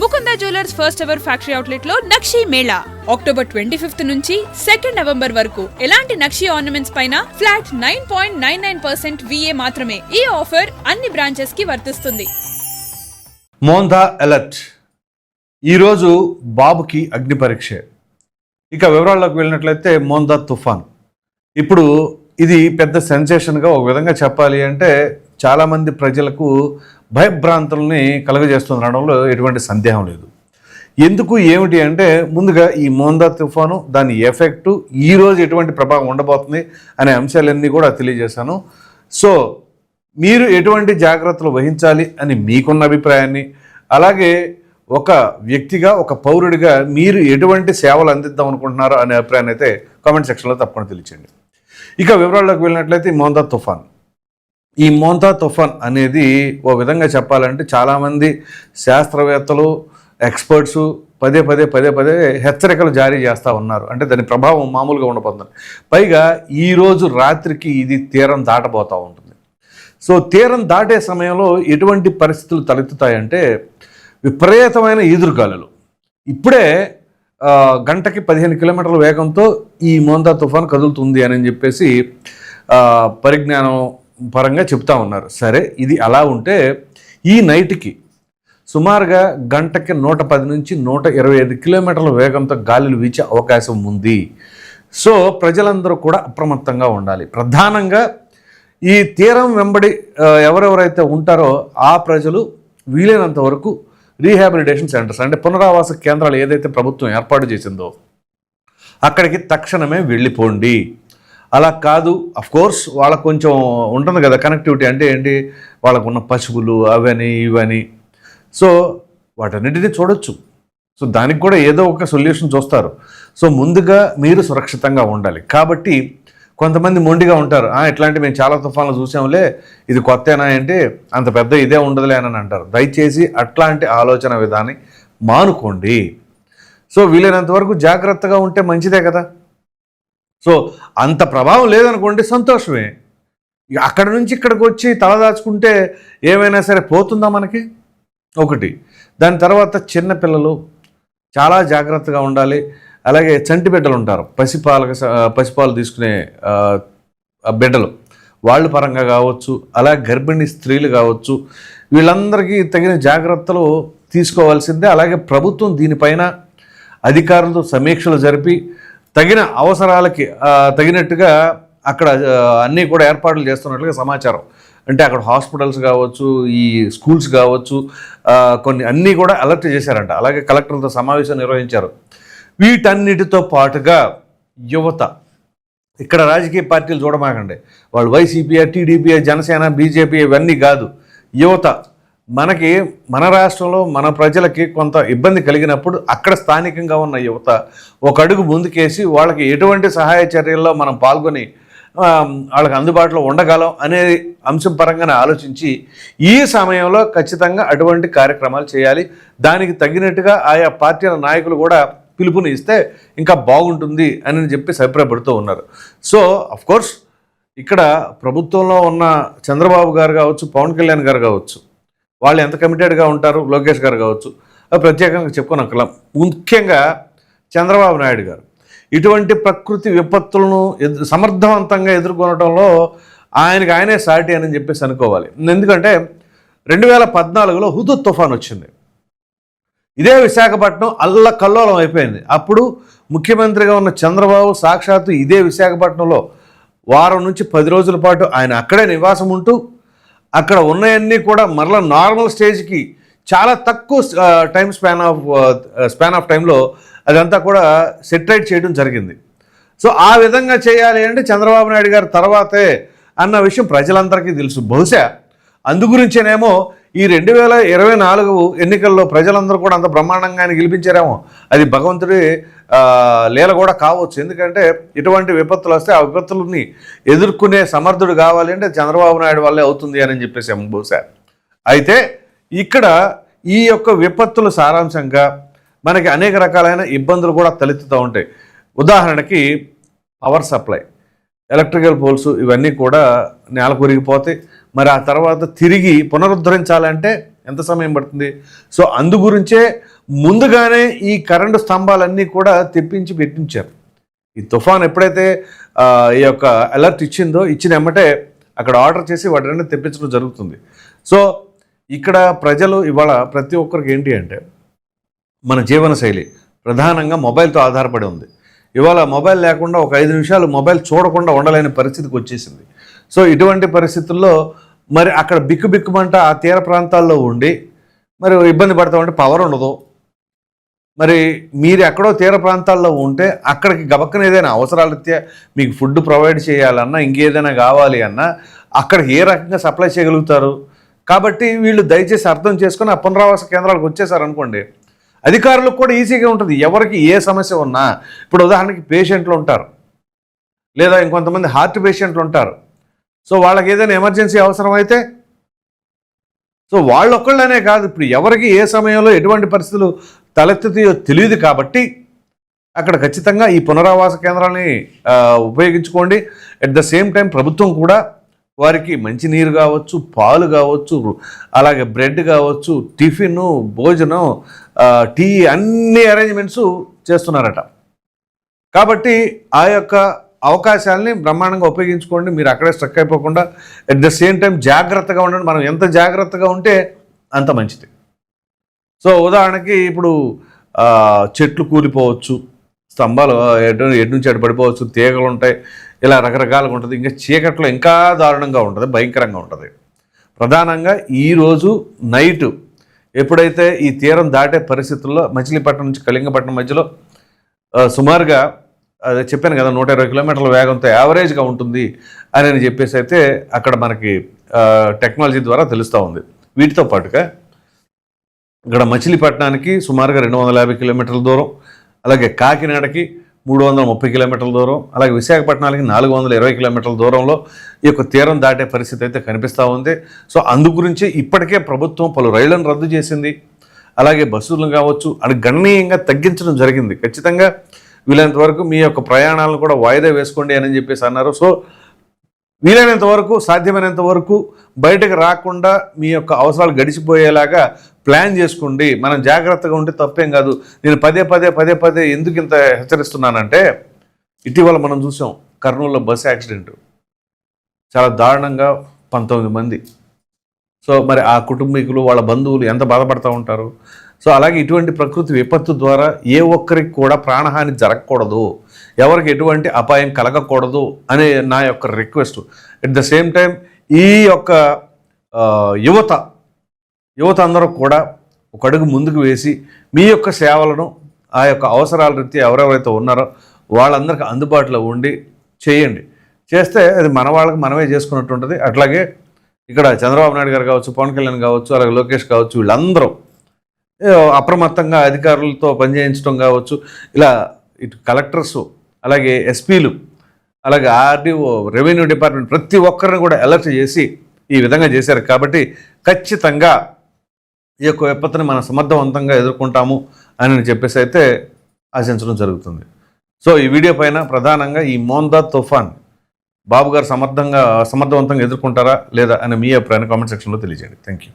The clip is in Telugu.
Mukunda jewellers first ever factory అవుట్లెట్లో Nakshi Mela. October twenty fifth నుంచి సెకండ్ నవంబర్ వరకు ఎలాంటి నక్షి ఆర్నమెంట్స్ పైన flat nine point nine nine percent VA మాత్రమే ఈ ఆఫర్ అన్ని బ్రాంచెస్కి వర్తిస్తుంది. మోందా అలర్ట్ ఈరోజు బాబుకి అగ్ని పరీక్ష. ఇక వివరాల్లోకి వెళ్ళినట్లయితే మోందా తుఫాన్. ఇప్పుడు ఇది పెద్ద సెన్సేషన్గా ఒక విధంగా చెప్పాలి అంటే చాలామంది ప్రజలకు భయభ్రాంతుల్ని కలుగజేస్తుండడంలో ఎటువంటి సందేహం లేదు. ఎందుకు ఏమిటి అంటే ముందుగా ఈ మోందా తుఫాను దాని ఎఫెక్టు ఈరోజు ఎటువంటి ప్రభావం ఉండబోతుంది అనే అంశాలన్నీ కూడా తెలియజేశాను. సో మీరు ఎటువంటి జాగ్రత్తలు వహించాలి అని మీకున్న అభిప్రాయాన్ని అలాగే ఒక వ్యక్తిగా ఒక పౌరుడిగా మీరు ఎటువంటి సేవలు అందిద్దాం అనుకుంటున్నారో అనే అభిప్రాయాన్ని అయితే కామెంట్ సెక్షన్లో తప్పకుండా తెలియచేయండి. ఇక వివరాల్లోకి వెళ్ళినట్లయితే మోందా తుఫాన్. ఈ మోంతా తుఫాన్ అనేది ఓ విధంగా చెప్పాలంటే చాలామంది శాస్త్రవేత్తలు ఎక్స్పర్ట్స్ పదే పదే పదే పదే హెచ్చరికలు జారీ చేస్తూ ఉన్నారు. అంటే దాని ప్రభావం మామూలుగా ఉండబోతుంది. పైగా ఈరోజు రాత్రికి ఇది తీరం దాటబోతూ ఉంటుంది. సో తీరం దాటే సమయంలో ఎటువంటి పరిస్థితులు తలెత్తుతాయంటే విపరీతమైన ఈదురుగాలులు. ఇప్పుడే గంటకి పదిహేను కిలోమీటర్ల వేగంతో ఈ మోందా తుఫాన్ కదులుతుంది అని చెప్పేసి పరిజ్ఞానం పరంగా చెప్తా ఉన్నారు. సరే ఇది అలా ఉంటే ఈ నైట్కి సుమారుగా గంటకి నూట పది నుంచి నూట ఇరవై ఐదు కిలోమీటర్ల వేగంతో గాలులు వీచే అవకాశం ఉంది. సో ప్రజలందరూ కూడా అప్రమత్తంగా ఉండాలి. ప్రధానంగా ఈ తీరం వెంబడి ఎవరెవరైతే ఉంటారో ఆ ప్రజలు వీలైనంత వరకు రీహాబిలిటేషన్ సెంటర్స్ అంటే పునరావాస కేంద్రాలు ఏదైతే ప్రభుత్వం ఏర్పాటు చేసిందో అక్కడికి తక్షణమే వెళ్ళిపోండి. అలా కాదు. అఫ్ కోర్స్ వాళ్ళకు కొంచెం ఉంటుంది కదా కనెక్టివిటీ అంటే ఏంటి? వాళ్ళకు ఉన్న పశువులు అవని ఇవని. సో వాటన్నిటినీ చూడొచ్చు. సో దానికి కూడా ఏదో ఒక సొల్యూషన్ చూస్తారు. సో ముందుగా మీరు సురక్షితంగా ఉండాలి. కాబట్టి కొంతమంది మొండిగా ఉంటారు. ఇట్లాంటి మేము చాలా తుఫాన్లు చూసాంలే. ఇది కొత్తేనా అంటే అంత పెద్ద ఇదే ఉండదులే అని అంటారు. దయచేసి అట్లాంటి ఆలోచన విధాన్ని మానుకోండి. సో వీలైనంత వరకు జాగ్రత్తగా ఉంటే మంచిదే కదా. సో అంత ప్రభావం లేదనుకోండి సంతోషమే. అక్కడ నుంచి ఇక్కడికి వచ్చి తలదాచుకుంటే ఏమైనా సరే పోతుందా మనకి? ఒకటి. దాని తర్వాత చిన్న పిల్లలు చాలా జాగ్రత్తగా ఉండాలి. అలాగే చంటి బిడ్డలు ఉంటారు. పసిపాలకు పసిపాలు తీసుకునే బిడ్డలు. వాళ్ళు పరంగా కావచ్చు అలా గర్భిణీ స్త్రీలు కావచ్చు వీళ్ళందరికీ తగిన జాగ్రత్తలు తీసుకోవాల్సిందే. అలాగే ప్రభుత్వం దీనిపైన అధికారులతో సమీక్షలు జరిపి తగిన అవసరాలకి తగినట్టుగా అక్కడ అన్నీ కూడా ఏర్పాట్లు చేస్తున్నట్లుగా సమాచారం. అంటే అక్కడ హాస్పిటల్స్ కావచ్చు ఈ స్కూల్స్ కావచ్చు కొన్ని అన్నీ కూడా అలర్ట్ చేశారంట. అలాగే కలెక్టర్లతో సమావేశం నిర్వహించారు. వీటన్నిటితో పాటుగా యువత ఇక్కడ రాజకీయ పార్టీలు చూడమాకండి. వాళ్ళు వైసీపీ టీడీపీ జనసేన బీజేపీ ఇవన్నీ కాదు. యువత మనకి మన రాష్ట్రంలో మన ప్రజలకి కొంత ఇబ్బంది కలిగినప్పుడు అక్కడ స్థానికంగా ఉన్న యువత ఒక అడుగు ముందుకేసి వాళ్ళకి ఎటువంటి సహాయ చర్యల్లో మనం పాల్గొని వాళ్ళకి అందుబాటులో ఉండగలం అనే అంశం పరంగానే ఆలోచించి ఈ సమయంలో ఖచ్చితంగా అటువంటి కార్యక్రమాలు చేయాలి. దానికి తగినట్టుగా ఆయా పార్టీల నాయకులు కూడా పిలుపుని ఇస్తే ఇంకా బాగుంటుంది అని చెప్పి అభిప్రాయపడుతూ ఉన్నారు. సో అఫ్కోర్స్ ఇక్కడ ప్రభుత్వంలో ఉన్న చంద్రబాబు గారు కావచ్చు పవన్ కళ్యాణ్ గారు కావచ్చు వాళ్ళు ఎంత కమిటెడ్గా ఉంటారు? లోకేష్ గారు కావచ్చు. అది ప్రత్యేకంగా చెప్పుకోనక్కర్లా ముఖ్యంగా చంద్రబాబు నాయుడు గారు. ఇటువంటి ప్రకృతి విపత్తులను సమర్థవంతంగా ఎదుర్కొనడంలో ఆయనకు ఆయనే సాటి అని చెప్పేసి అనుకోవాలి. ఎందుకంటే రెండు వేల పద్నాలుగులో హుదు తుఫాన్ వచ్చింది. ఇదే విశాఖపట్నం అల్ల కల్లోలం అయిపోయింది. అప్పుడు ముఖ్యమంత్రిగా ఉన్న చంద్రబాబు సాక్షాత్తు ఇదే విశాఖపట్నంలో వారం నుంచి పది రోజుల పాటు ఆయన అక్కడే నివాసం ఉంటూ అక్కడ ఉన్నాయన్నీ కూడా మరలా నార్మల్ స్టేజ్కి చాలా తక్కువ time span of span of టైంలో అదంతా కూడా సెటరేట్ చేయడం జరిగింది. సో ఆ విధంగా చేయాలి అంటే చంద్రబాబు నాయుడు గారి తర్వాతే అన్న విషయం ప్రజలందరికీ తెలుసు. బహుశా అందుగురించేనేమో ఈ రెండు వేల ఇరవై నాలుగు ఎన్నికల్లో ప్రజలందరూ కూడా అంత బ్రహ్మాండంగా ఆయన గెలిపించారేమో. అది భగవంతుడి లీల కూడా కావచ్చు. ఎందుకంటే ఇటువంటి విపత్తులు వస్తే ఆ విపత్తులని ఎదుర్కొనే సమర్థుడు కావాలి అంటే చంద్రబాబు నాయుడు వల్లే అవుతుంది అని చెప్పేసి బహుశా అయితే ఇక్కడ ఈ యొక్క విపత్తుల సారాంశంగా మనకి అనేక రకాలైన ఇబ్బందులు కూడా తలెత్తుతూ ఉంటాయి. ఉదాహరణకి పవర్ సప్లై ఎలక్ట్రికల్ పోల్స్ ఇవన్నీ కూడా నేల కొరిగిపోతాయి మరి ఆ తర్వాత తిరిగి పునరుద్ధరించాలంటే ఎంత సమయం పడుతుంది? సో అందు గురించే ముందుగానే ఈ కరెంటు స్తంభాలన్నీ కూడా తెప్పించి పెట్టించారు. ఈ తుఫాన్ ఎప్పుడైతే ఈ యొక్క అలర్ట్ ఇచ్చిందో ఇచ్చిన ఎమ్మటే అక్కడ ఆర్డర్ చేసి వాటిని తెప్పించడం జరుగుతుంది. సో ఇక్కడ ప్రజలు ఇవాళ ప్రతి ఒక్కరికి ఏంటి అంటే మన జీవన శైలి ప్రధానంగా మొబైల్తో ఆధారపడి ఉంది. ఇవాళ మొబైల్ లేకుండా ఒక ఐదు నిమిషాలు మొబైల్ చూడకుండా ఉండలేని పరిస్థితికి వచ్చేసింది. సో ఇటువంటి పరిస్థితుల్లో మరి అక్కడ బిక్కు బిక్కుమంట ఆ తీర ప్రాంతాల్లో ఉండి మరి ఇబ్బంది పడతామంటే పవర్ ఉండదు. మరి మీరు ఎక్కడో తీర ప్రాంతాల్లో ఉంటే అక్కడికి గబక్కన ఏదైనా అవసరాలైతే మీకు ఫుడ్ ప్రొవైడ్ చేయాలన్నా ఇంకేదైనా కావాలి అన్నా అక్కడ ఏ రకంగా సప్లై చేయగలుగుతారు? కాబట్టి వీళ్ళు దయచేసి అర్థం చేసుకొని ఆ పునరావాస కేంద్రాలకు వచ్చేసారు అనుకోండి అధికారులకు కూడా ఈజీగా ఉంటుంది. ఎవరికి ఏ సమస్య ఉన్నా. ఇప్పుడు ఉదాహరణకి పేషెంట్లు ఉంటారు. లేదా ఇంకొంతమంది హార్ట్ పేషెంట్లు ఉంటారు. సో వాళ్ళకి ఏదైనా ఎమర్జెన్సీ అవసరం అయితే సో వాళ్ళు ఒక్కళ్ళనే కాదు ఇప్పుడు ఎవరికి ఏ సమయంలో ఎటువంటి పరిస్థితులు తలెత్తుతాయో తెలియదు కాబట్టి అక్కడ ఖచ్చితంగా ఈ పునరావాస కేంద్రాలని ఉపయోగించుకోండి. అట్ ద సేమ్ టైం ప్రభుత్వం కూడా వారికి మంచినీరు కావచ్చు పాలు కావచ్చు అలాగే బ్రెడ్ కావచ్చు టిఫిన్ భోజనం టీ అన్ని అరేంజ్మెంట్స్ చేస్తున్నారట. కాబట్టి ఆ యొక్క అవకాశాలని బ్రహ్మాండంగా ఉపయోగించుకోండి. మీరు అక్కడే స్ట్రక్ అయిపోకుండా అట్ ద సేమ్ టైం జాగ్రత్తగా ఉండండి. మనం ఎంత జాగ్రత్తగా ఉంటే అంత మంచిది. సో ఉదాహరణకి ఇప్పుడు చెట్లు కూలిపోవచ్చు స్తంభాలు ఎటు ఎటు నుంచి అటు పడిపోవచ్చు తీగలు ఉంటాయి ఇలా రకరకాలుగా ఉంటుంది. ఇంకా చీకట్లో ఇంకా దారుణంగా ఉంటుంది భయంకరంగా ఉంటుంది. ప్రధానంగా ఈరోజు నైటు ఎప్పుడైతే ఈ తీరం దాటే పరిస్థితుల్లో మచిలీపట్నం నుంచి కళింగపట్నం మధ్యలో సుమారుగా అదే చెప్పాను కదా నూట ఇరవై కిలోమీటర్ల వేగంతో యావరేజ్గా ఉంటుంది అని అని చెప్పేసి అయితే అక్కడ మనకి టెక్నాలజీ ద్వారా తెలుస్తూ ఉంది. వీటితో పాటుగా ఇక్కడ మచిలీపట్నానికి సుమారుగా రెండు వందల యాభై కిలోమీటర్ల దూరం అలాగే కాకినాడకి మూడు వందల ముప్పై కిలోమీటర్ల దూరం అలాగే విశాఖపట్నానికి నాలుగు వందల ఇరవై కిలోమీటర్ల దూరంలో ఈ యొక్క తీరం దాటే పరిస్థితి అయితే కనిపిస్తూ ఉంది. సో అందు గురించి ఇప్పటికే ప్రభుత్వం పలు రైళ్ళను రద్దు చేసింది. అలాగే బస్సులను కావచ్చు అది గణనీయంగా తగ్గించడం జరిగింది. ఖచ్చితంగా వీలైనంత వరకు మీ యొక్క ప్రయాణాలను కూడా వాయిదా వేసుకోండి అని చెప్పేసి అన్నారు. సో వీలైనంత వరకు సాధ్యమైనంత వరకు బయటకు రాకుండా మీ యొక్క అవసరాలు గడిచిపోయేలాగా ప్లాన్ చేసుకోండి. మనం జాగ్రత్తగా ఉంటే తప్పేం కాదు. నేను పదే పదే పదే పదే ఎందుకు ఇంత హెచ్చరిస్తున్నానంటే ఇటీవల మనం చూసాం కర్నూలులో బస్ యాక్సిడెంట్. చాలా దారుణంగా పంతొమ్మిది మంది. సో మరి ఆ కుటుంబీకులు వాళ్ళ బంధువులు ఎంత బాధపడుతూ ఉంటారు? సో అలాగే ఇటువంటి ప్రకృతి విపత్తు ద్వారా ఏ ఒక్కరికి కూడా ప్రాణహాని జరగకూడదు. ఎవరికి ఎటువంటి అపాయం కలగకూడదు అనే నా యొక్క request. At the same time ఈ యొక్క యువత యువత అందరూ కూడా ఒక అడుగు ముందుకు వేసి మీ యొక్క సేవలను ఆ యొక్క అవసరాల రీత్యా ఎవరెవరైతే ఉన్నారో వాళ్ళందరికీ అందుబాటులో ఉండి చేయండి. చేస్తే అది మన వాళ్ళకి మనమే చేసుకున్నట్టు ఉంటుంది. అట్లాగే ఇక్కడ చంద్రబాబు నాయుడు గారు కావచ్చు పవన్ కళ్యాణ్ కావచ్చు అలాగే లోకేష్ కావచ్చు వీళ్ళందరూ అప్రమత్తంగా అధికారులతో పనిచేయించడం కావచ్చు. ఇలా ఇటు కలెక్టర్స్ అలాగే ఎస్పీలు అలాగే ఆర్డీఓ రెవెన్యూ డిపార్ట్మెంట్ ప్రతి ఒక్కరిని కూడా అలర్ట్ చేసి ఈ విధంగా చేశారు. కాబట్టి ఖచ్చితంగా ఈ యొక్క విపత్తుని మనం సమర్థవంతంగా ఎదుర్కొంటాము అని చెప్పేసి అయితే ఆశించడం జరుగుతుంది. సో ఈ వీడియో పైన ప్రధానంగా ఈ మోందా తుఫాన్ బాబు గారు సమర్థంగా సమర్థవంతంగా ఎదుర్కొంటారా లేదా అని మీ అభిప్రాయాన్ని కామెంట్ సెక్షన్లో తెలియజేయండి. Thank you